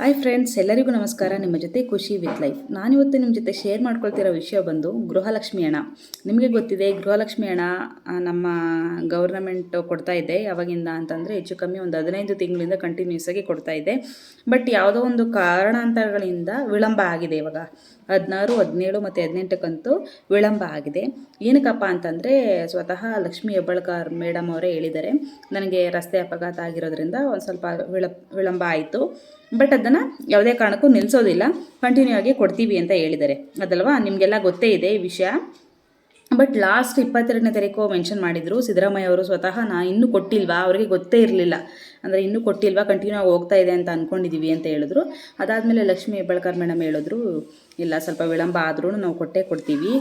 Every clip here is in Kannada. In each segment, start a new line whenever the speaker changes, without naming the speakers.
ಹಾಯ್ ಫ್ರೆಂಡ್ಸ್ ಎಲ್ಲರಿಗೂ ನಮಸ್ಕಾರ. ನಿಮ್ಮ ಜೊತೆ ಖುಷಿ ವಿತ್ ಲೈಫ್. ನಾನಿವತ್ತು ನಿಮ್ಮ ಜೊತೆ ಶೇರ್ ಮಾಡ್ಕೊಳ್ತಿರೋ ವಿಷಯ ಬಂದು ಗೃಹಲಕ್ಷ್ಮಿ ಹಣ ನಿಮಗೆ ಗೊತ್ತಿದೆ, ಗೃಹಲಕ್ಷ್ಮಿ ಹಣ ನಮ್ಮ ಗೌರ್ನಮೆಂಟ್ ಕೊಡ್ತಾ ಇದೆ. ಯಾವಾಗಿಂದ ಅಂತಂದರೆ ಹೆಚ್ಚು ಕಮ್ಮಿ ಒಂದು ಹದಿನೈದು ತಿಂಗಳಿಂದ ಕಂಟಿನ್ಯೂಸ್ ಆಗಿ ಕೊಡ್ತಾ ಇದೆ. ಬಟ್ ಯಾವುದೋ ಒಂದು ಕಾರಣಾಂತರಗಳಿಂದ ವಿಳಂಬ ಆಗಿದೆ ಇವಾಗ. ಹದಿನಾರು, ಹದಿನೇಳು ಮತ್ತು ಹದಿನೆಂಟಕ್ಕಂತೂ ವಿಳಂಬ ಆಗಿದೆ. ಏನಕ್ಕಪ್ಪ ಅಂತಂದರೆ ಸ್ವತಃ ಲಕ್ಷ್ಮಿ ಹೆಬ್ಬಳ್ಕರ್ ಮೇಡಮ್ ಅವರೇ ಹೇಳಿದ್ದಾರೆ. ನನಗೆ ರಸ್ತೆ ಅಪಘಾತ ಆಗಿರೋದ್ರಿಂದ ಒಂದು ಸ್ವಲ್ಪ ವಿಳ, ವಿಳಂಬ ಆಯಿತು. ಬಟ್ ಅದನ್ನು ಯಾವುದೇ ಕಾರಣಕ್ಕೂ ನಿಲ್ಲಿಸೋದಿಲ್ಲ ಕಂಟಿನ್ಯೂ ಆಗಿ ಕೊಡ್ತೀವಿ ಅಂತ ಹೇಳಿದ್ದಾರೆ. ಅದಲ್ವಾ? ನಿಮಗೆಲ್ಲ ಗೊತ್ತೇ ಇದೆ ಈ ವಿಷಯ. ಬಟ್ ಲಾಸ್ಟ್ ಇಪ್ಪತ್ತೆರಡನೇ ತಾರೀಕು ಮೆನ್ಷನ್ ಮಾಡಿದರು. ಸಿದ್ದರಾಮಯ್ಯ ಅವರು ಸ್ವತಃ ನಾ ಇನ್ನೂ ಕೊಟ್ಟಿಲ್ವಾ? ಅವರಿಗೆ ಗೊತ್ತೇ ಇರಲಿಲ್ಲ. ಅಂದರೆ ಇನ್ನೂ ಕೊಟ್ಟಿಲ್ವಾ? ಕಂಟಿನ್ಯೂ ಆಗಿ ಹೋಗ್ತಾ ಇದೆ ಅಂತ ಅಂದ್ಕೊಂಡಿದ್ದೀವಿ ಅಂತ ಹೇಳಿದ್ರು. ಅದಾದಮೇಲೆ ಲಕ್ಷ್ಮೀ ಹೆಬ್ಬಾಳ್ಕರ್ ಮೇಡಮ್ ಹೇಳಿದ್ರು ಇಲ್ಲ ಸ್ವಲ್ಪ ವಿಳಂಬ ಆದ್ರೂ ನಾವು ಕೊಟ್ಟೇ ಕೊಡ್ತೀವಿ.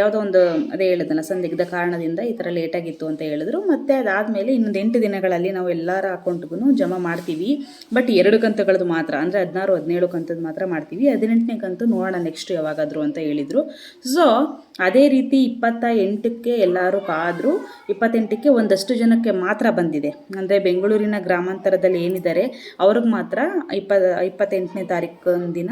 ಯಾವುದೋ ಒಂದು ಅದೇ ಹೇಳಿದ್ನಲ್ಲ, ಸಂದಿಗ್ಧ ಕಾರಣದಿಂದ ಈ ಥರ ಲೇಟಾಗಿತ್ತು ಅಂತ ಹೇಳಿದ್ರು. ಮತ್ತು ಅದಾದಮೇಲೆ ಇನ್ನೊಂದು ಎಂಟು ದಿನಗಳಲ್ಲಿ ನಾವು ಎಲ್ಲರ ಅಕೌಂಟ್ಗೂ ಜಮಾ ಮಾಡ್ತೀವಿ. ಬಟ್ ಎರಡು ಕಂತುಗಳದ್ದು ಮಾತ್ರ, ಅಂದರೆ ಹದಿನಾರು, ಹದಿನೇಳು ಕಂತದ್ದು ಮಾತ್ರ ಮಾಡ್ತೀವಿ. ಹದಿನೆಂಟನೇ ಕಂತು ನೋಡೋಣ ನೆಕ್ಸ್ಟ್ ಯಾವಾಗಾದರೂ ಅಂತ ಹೇಳಿದರು. ಸೊ ಅದೇ ರೀತಿ ಇಪ್ಪತ್ತ ಎಂಟಕ್ಕೆ ಎಲ್ಲರೂ ಕಾದರು ಇಪ್ಪತ್ತೆಂಟಕ್ಕೆ ಒಂದಷ್ಟು ಜನಕ್ಕೆ ಮಾತ್ರ ಬಂದಿದೆ. ಅಂದರೆ ಬೆಂಗಳೂರಿನ ಗ್ರಾಮಾಂತರದಲ್ಲಿ ಏನಿದ್ದಾರೆ, ಅವ್ರಿಗೆ ಮಾತ್ರ ಇಪ್ಪ ಇಪ್ಪತ್ತೆಂಟನೇ ತಾರೀಕು ದಿನ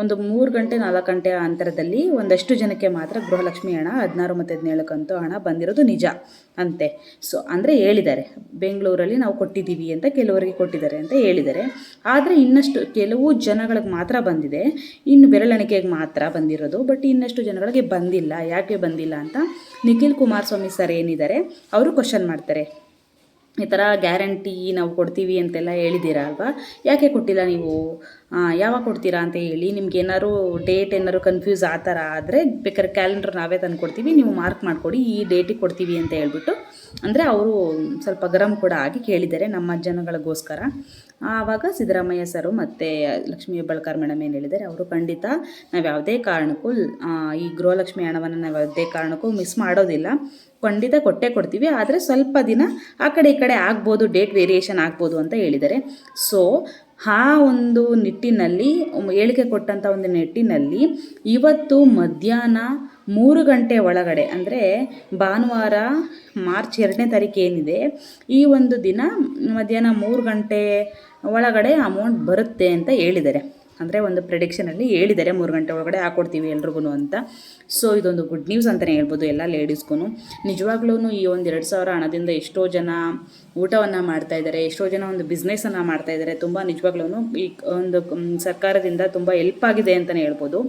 ಒಂದು ಮೂರು ಗಂಟೆ ನಾಲ್ಕು ಗಂಟೆ ಅಂತರದಲ್ಲಿ ಒಂದಷ್ಟು ಜನಕ್ಕೆ ಮಾತ್ರ ಗೃಹಲಕ್ಷ್ಮಿ ಹಣ, ಹದಿನಾರು ಮತ್ತು ಹದಿನೇಳಕ್ಕಂತೂ ಹಣ ಬಂದಿರೋದು ನಿಜ ಅಂತೆ. ಸೊ ಅಂದರೆ ಹೇಳಿದ್ದಾರೆ, ಬೆಂಗಳೂರಲ್ಲಿ ನಾವು ಕೊಟ್ಟಿದ್ದೀವಿ ಅಂತ ಕೆಲವರಿಗೆ ಕೊಟ್ಟಿದ್ದಾರೆ ಅಂತ ಹೇಳಿದ್ದಾರೆ. ಆದರೆ ಇನ್ನಷ್ಟು ಕೆಲವು ಜನಗಳಿಗೆ ಮಾತ್ರ ಬಂದಿದೆ, ಇನ್ನು ಬೆರಳೆಣಿಕೆಗೆ ಮಾತ್ರ ಬಂದಿರೋದು ಬಟ್ ಇನ್ನಷ್ಟು ಜನಗಳಿಗೆ ಬಂದಿಲ್ಲ. ಯಾಕೆ ಬಂದಿಲ್ಲ ಅಂತ ನಿಖಿಲ್ ಕುಮಾರಸ್ವಾಮಿ ಸರ್ ಏನಿದ್ದಾರೆ, ಅವರು ಕ್ವಶನ್ ಮಾಡ್ತಾರೆ. ಈ ಥರ ಗ್ಯಾರಂಟಿ ನಾವು ಕೊಡ್ತೀವಿ ಅಂತೆಲ್ಲ ಹೇಳಿದ್ದೀರಾ ಅಲ್ವಾ? ಯಾಕೆ ಕೊಟ್ಟಿಲ್ಲ ನೀವು? ಯಾವಾಗ ಕೊಡ್ತೀರಾ ಅಂತ ಹೇಳಿ, ನಿಮ್ಗೆ ಏನಾದ್ರು ಡೇಟ್ ಏನಾದ್ರು ಕನ್ಫ್ಯೂಸ್ ಆ ಥರ ಆದರೆ ಬೇಕಾದ್ರೆ ಕ್ಯಾಲೆಂಡರ್ ನಾವೇ ತಂದು ಕೊಡ್ತೀವಿ, ನೀವು ಮಾರ್ಕ್ ಮಾಡಿಕೊಡಿ, ಈ ಡೇಟಿಗೆ ಕೊಡ್ತೀವಿ ಅಂತ ಹೇಳ್ಬಿಟ್ಟು. ಅಂದರೆ ಅವರು ಸ್ವಲ್ಪ ಗರಂ ಕೂಡ ಆಗಿ ಕೇಳಿದ್ದಾರೆ ನಮ್ಮ ಜನಗಳಿಗೋಸ್ಕರ. ಆವಾಗ ಸಿದ್ದರಾಮಯ್ಯ ಸರು ಮತ್ತು ಲಕ್ಷ್ಮೀ ಹೆಬ್ಬಳ್ಕರ್ ಮೇಡಮ್ ಏನು ಹೇಳಿದ್ದಾರೆ, ಅವರು ಖಂಡಿತ ನಾವು ಯಾವುದೇ ಕಾರಣಕ್ಕೂ ಈ ಗೃಹಲಕ್ಷ್ಮಿ ಹಣವನ್ನು ನಾವು ಯಾವುದೇ ಕಾರಣಕ್ಕೂ ಮಿಸ್ ಮಾಡೋದಿಲ್ಲ. ಖಂಡಿತ ಕೊಟ್ಟೆ ಕೊಡ್ತೀವಿ, ಆದರೆ ಸ್ವಲ್ಪ ದಿನ ಆ ಕಡೆ ಈ ಕಡೆ ಆಗ್ಬೋದು ಡೇಟ್ ವೇರಿಯೇಷನ್ ಆಗ್ಬೋದು ಅಂತ ಹೇಳಿದ್ದಾರೆ. ಸೊ ಆ ಒಂದು ನಿಟ್ಟಿನಲ್ಲಿ ಹೇಳಿಕೆ ಕೊಟ್ಟಂಥ ಒಂದು ನಿಟ್ಟಿನಲ್ಲಿ ಇವತ್ತು ಮಧ್ಯಾಹ್ನ ಮೂರು ಗಂಟೆ ಒಳಗಡೆ, ಅಂದರೆ ಭಾನುವಾರ ಮಾರ್ಚ್ ಎರಡನೇ ತಾರೀಕು ಏನಿದೆ, ಈ ಒಂದು ದಿನ ಮಧ್ಯಾಹ್ನ ಮೂರು ಗಂಟೆ ಒಳಗಡೆ ಅಮೌಂಟ್ ಬರುತ್ತೆ ಅಂತ ಹೇಳಿದ್ದಾರೆ. ಅಂದರೆ ಒಂದು ಪ್ರೆಡಿಕ್ಷನಲ್ಲಿ ಹೇಳಿದ್ದಾರೆ ಮೂರು ಗಂಟೆ ಒಳಗಡೆ ಹಾಕೊಡ್ತೀವಿ ಎಲ್ರಿಗೂ ಅಂತ. ಸೊ ಇದೊಂದು ಗುಡ್ ನ್ಯೂಸ್ ಅಂತಲೇ ಹೇಳ್ಬೋದು ಎಲ್ಲ ಲೇಡೀಸ್ಗೂ ನಿಜವಾಗ್ಲೂ ಈ ಒಂದು ಎರಡು ಸಾವಿರ ಹಣದಿಂದ ಎಷ್ಟೋ ಜನ ಊಟವನ್ನು ಮಾಡ್ತಾ ಇದ್ದಾರೆ, ಎಷ್ಟೋ ಜನ ಒಂದು ಬಿಸ್ನೆಸ್ಸನ್ನು ಮಾಡ್ತಾ ಇದ್ದಾರೆ, ತುಂಬ ನಿಜವಾಗ್ಲೂ ಈ ಒಂದು ಸರ್ಕಾರದಿಂದ ತುಂಬ ಹೆಲ್ಪ್ ಆಗಿದೆ ಅಂತಲೇ ಹೇಳ್ಬೋದು.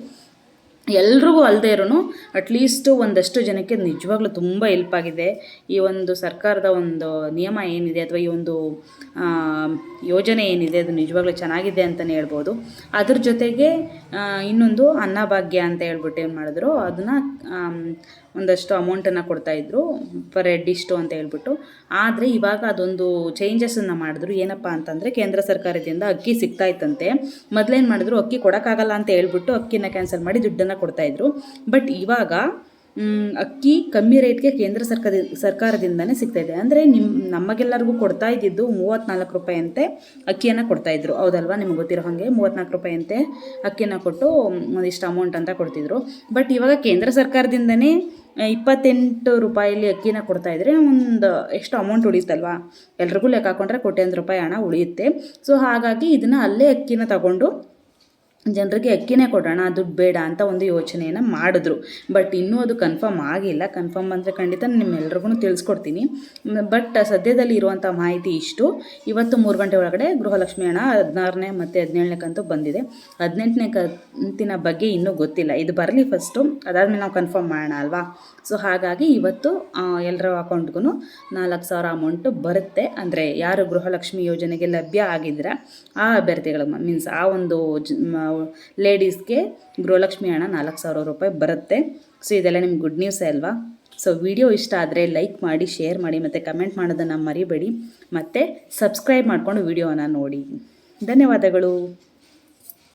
ಎಲ್ರಿಗೂ ಅಲ್ಲದೆ ಇರೋನು ಅಟ್ಲೀಸ್ಟ್ ಒಂದಷ್ಟು ಜನಕ್ಕೆ ನಿಜವಾಗ್ಲೂ ತುಂಬ ಹೆಲ್ಪ್ ಆಗಿದೆ. ಈ ಒಂದು ಸರ್ಕಾರದ ಒಂದು ನಿಯಮ ಏನಿದೆ ಅಥವಾ ಈ ಒಂದು ಯೋಜನೆ ಏನಿದೆ ಅದು ನಿಜವಾಗ್ಲೂ ಚೆನ್ನಾಗಿದೆ ಅಂತಲೇ ಹೇಳ್ಬೋದು. ಅದ್ರ ಜೊತೆಗೆ ಇನ್ನೊಂದು ಅನ್ನಭಾಗ್ಯ ಅಂತ ಹೇಳ್ಬಿಟ್ಟು ಏನು ಮಾಡಿದ್ರು, ಅದನ್ನು ಒಂದಷ್ಟು ಅಮೌಂಟನ್ನು ಕೊಡ್ತಾಯಿದ್ರು ಪರ್ ಹೆಡ್ ಇಷ್ಟು ಅಂತ ಹೇಳ್ಬಿಟ್ಟು. ಆದರೆ ಇವಾಗ ಅದೊಂದು ಚೇಂಜಸನ್ನು ಮಾಡಿದ್ರು. ಏನಪ್ಪ ಅಂತಂದರೆ, ಕೇಂದ್ರ ಸರ್ಕಾರದಿಂದ ಅಕ್ಕಿ ಸಿಗ್ತಾ ಇತ್ತಂತೆ. ಮೊದಲೇನು ಮಾಡಿದ್ರು, ಅಕ್ಕಿ ಕೊಡೋಕ್ಕಾಗಲ್ಲ ಅಂತ ಹೇಳ್ಬಿಟ್ಟು ಅಕ್ಕಿನ ಕ್ಯಾನ್ಸಲ್ ಮಾಡಿ ದುಡ್ಡನ್ನು ಕೊಡ್ತಾಯಿದ್ರು ಬಟ್ ಇವಾಗ ಅಕ್ಕಿ ಕಮ್ಮಿ ರೇಟ್ಗೆ ಕೇಂದ್ರ ಸರ್ಕಾರ ಸರ್ಕಾರದಿಂದನೇ ಸಿಗ್ತಾ ಇದೆ. ಅಂದರೆ ನಿಮ್ಮ ನಮಗೆಲ್ಲರಿಗೂ ಕೊಡ್ತಾ ಇದ್ದಿದ್ದು ಮೂವತ್ತ್ನಾಲ್ಕು ರೂಪಾಯಿ ಅಂತೆ ಅಕ್ಕಿಯನ್ನು ಕೊಡ್ತಾಯಿದ್ರು ಹೌದಲ್ವಾ? ನಿಮ್ಗೆ ಗೊತ್ತಿರೋ ಹಾಗೆ ಮೂವತ್ತ್ನಾಲ್ಕು ರೂಪಾಯಿ ಅಂತೆ ಅಕ್ಕಿನ ಕೊಟ್ಟು ಒಂದಿಷ್ಟು ಅಮೌಂಟ್ ಅಂತ ಕೊಡ್ತಿದ್ರು. ಬಟ್ ಇವಾಗ ಕೇಂದ್ರ ಸರ್ಕಾರದಿಂದನೇ ಇಪ್ಪತ್ತೆಂಟು ರೂಪಾಯಲ್ಲಿ ಅಕ್ಕಿನ ಕೊಡ್ತಾ ಇದ್ರೆ ಒಂದು ಎಷ್ಟು ಅಮೌಂಟ್ ಉಳಿಯುತ್ತಲ್ವಾ? ಎಲ್ರಿಗೂ ಲೆಕ್ಕ ಹಾಕೊಂಡ್ರೆ ಕೋಟ್ಯಾಂತರ ರೂಪಾಯಿ ಹಣ ಉಳಿಯುತ್ತೆ. ಸೊ ಹಾಗಾಗಿ ಇದನ್ನು ಅಲ್ಲೇ ಅಕ್ಕಿನ ತಗೊಂಡು ಜನರಿಗೆ ಅಕ್ಕಿನೇ ಕೊಡೋಣ, ದುಡ್ಡು ಬೇಡ ಅಂತ ಒಂದು ಯೋಚನೆಯನ್ನು ಮಾಡಿದ್ರು. ಬಟ್ ಇನ್ನೂ ಅದು ಕನ್ಫರ್ಮ್ ಆಗಿಲ್ಲ. ಕನ್ಫರ್ಮ್ ಅಂದರೆ ಖಂಡಿತ ನಿಮ್ಮೆಲ್ರಿಗೂ ತಿಳಿಸ್ಕೊಡ್ತೀನಿ. ಬಟ್ ಸದ್ಯದಲ್ಲಿ ಇರುವಂಥ ಮಾಹಿತಿ ಇಷ್ಟು. ಇವತ್ತು ಮೂರು ಗಂಟೆ ಒಳಗಡೆ ಗೃಹಲಕ್ಷ್ಮಿ ಹಣ ಹದಿನಾರನೇ ಮತ್ತು ಹದಿನೇಳನೇ ಕಂತು ಬಂದಿದೆ. ಹದಿನೆಂಟನೇ ಕಂತಿನ ಬಗ್ಗೆ ಇನ್ನೂ ಗೊತ್ತಿಲ್ಲ. ಇದು ಬರಲಿ ಫಸ್ಟು ಅದಾದಮೇಲೆ ನಾವು ಕನ್ಫರ್ಮ್ ಮಾಡೋಣ ಅಲ್ವಾ? ಸೊ ಹಾಗಾಗಿ ಇವತ್ತು ಎಲ್ಲರ ಅಕೌಂಟ್ಗೂ ನಾಲ್ಕು ಸಾವಿರ ಅಮೌಂಟು ಬರುತ್ತೆ. ಅಂದರೆ ಯಾರು ಗೃಹಲಕ್ಷ್ಮಿ ಯೋಜನೆಗೆ ಲಭ್ಯ ಆಗಿದ್ರೆ ಆ ಅಭ್ಯರ್ಥಿಗಳು ಮೀನ್ಸ್ ಆ ಒಂದು ಲೇಡೀಸ್ಗೆ ಗೃಹಲಕ್ಷ್ಮಿ ಹಣ ನಾಲ್ಕು ಸಾವಿರ ರೂಪಾಯಿ ಬರುತ್ತೆ. ಸೊ ಇದೆಲ್ಲ ನಿಮ್ಗೆ ಗುಡ್ ನ್ಯೂಸೇ ಅಲ್ವಾ? ಸೊ ವಿಡಿಯೋ ಇಷ್ಟ ಆದರೆ ಲೈಕ್ ಮಾಡಿ ಶೇರ್ ಮಾಡಿ ಮತ್ತು ಕಮೆಂಟ್ ಮಾಡೋದನ್ನು ಮರಿಬೇಡಿ. ಮತ್ತು ಸಬ್ಸ್ಕ್ರೈಬ್ ಮಾಡಿಕೊಂಡು ವಿಡಿಯೋನ ನೋಡಿ. ಧನ್ಯವಾದಗಳು.